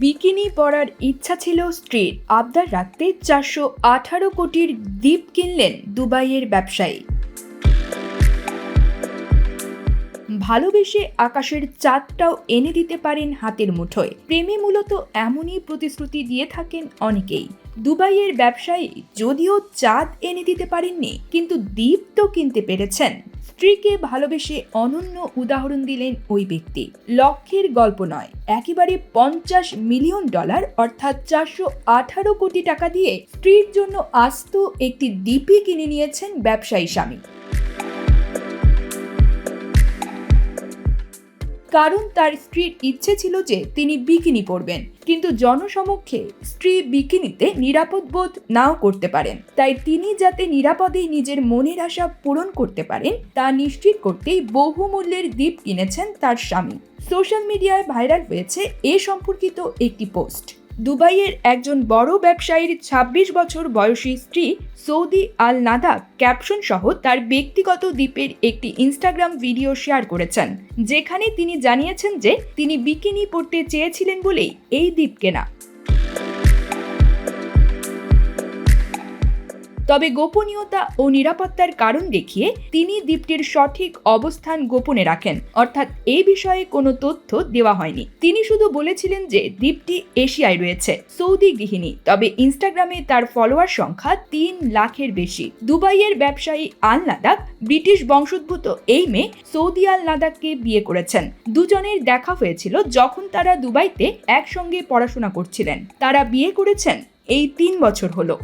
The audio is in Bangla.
বিকিনি পরার ইচ্ছা ছিল স্ত্রীর। আবদার রাখতে চারশো আঠারো কোটির দ্বীপ কিনলেন দুবাইয়ের ব্যবসায়ী। ভালোবেসে আকাশের চাঁদটাও এনে দিতে পারেন হাতের মুঠোয়। প্রেমে মূলত এমনই প্রতিশ্রুতি দিয়ে থাকেন অনেকেই। দুবাইয়ের ব্যবসায়ী যদিও চাঁদ এনে দিতে পারেননি, কিন্তু দ্বীপ তো কিনতে পেরেছেন। স্ত্রীকে ভালোবেসে অনন্য উদাহরণ দিলেন ওই ব্যক্তি। লক্ষ্যের গল্প নয়, একেবারে পঞ্চাশ মিলিয়ন ডলার অর্থাৎ চারশো আঠারো কোটি টাকা দিয়ে স্ত্রীর জন্য আস্ত একটি দ্বীপই কিনে নিয়েছেন ব্যবসায়ী স্বামী। কারণ তার স্ত্রীর ইচ্ছে ছিল যে তিনি বিকিনি পরবেন। কিন্তু জনসমক্ষে স্ত্রী বিকিনিতে নিরাপদ বোধ নাও করতে পারেন। তাই তিনি যাতে নিরাপদেই নিজের মনের আশা পূরণ করতে পারেন, তা নিশ্চিত করতেই বহুমূল্যের দ্বীপ কিনেছেন তার স্বামী। সোশ্যাল মিডিয়ায় ভাইরাল হয়েছে এ সম্পর্কিত একটি পোস্ট। দুবাইয়ের একজন বড় ব্যবসায়ীর ২৬ বছর বয়সী স্ত্রী সৌদি আল নাদা ক্যাপশন সহ তার ব্যক্তিগত দ্বীপের একটি ইনস্টাগ্রাম ভিডিও শেয়ার করেছেন, যেখানে তিনি জানিয়েছেন যে তিনি বিকিনি পড়তে চেয়েছিলেন বলেই এই দ্বীপ কেনা। তবে গোপনীয়তা ও নিরাপত্তার কারণ দেখিয়ে তিনি দ্বীপটির সঠিক অবস্থান গোপনে রাখেন। অর্থাৎ এই বিষয়ে কোনো তথ্য দেওয়া হয়নি। তিনি শুধু বলেছিলেন যে দ্বীপটি এশিয়ায় রয়েছে, সৌদি গৃহিণী। তবে ইনস্টাগ্রামে তার ফলোয়ার সংখ্যা তিন লাখের বেশি। দুবাইয়ের ব্যবসায়ী আল নাদাক ব্রিটিশ বংশোদ্ভূত এই মেয়ে সৌদি আল নাদাককে বিয়ে করেছেন। দুজনের দেখা হয়েছিল যখন তারা দুবাইতে একসঙ্গে পড়াশোনা করছিলেন। তারা বিয়ে করেছেন এই তিন বছর হলো।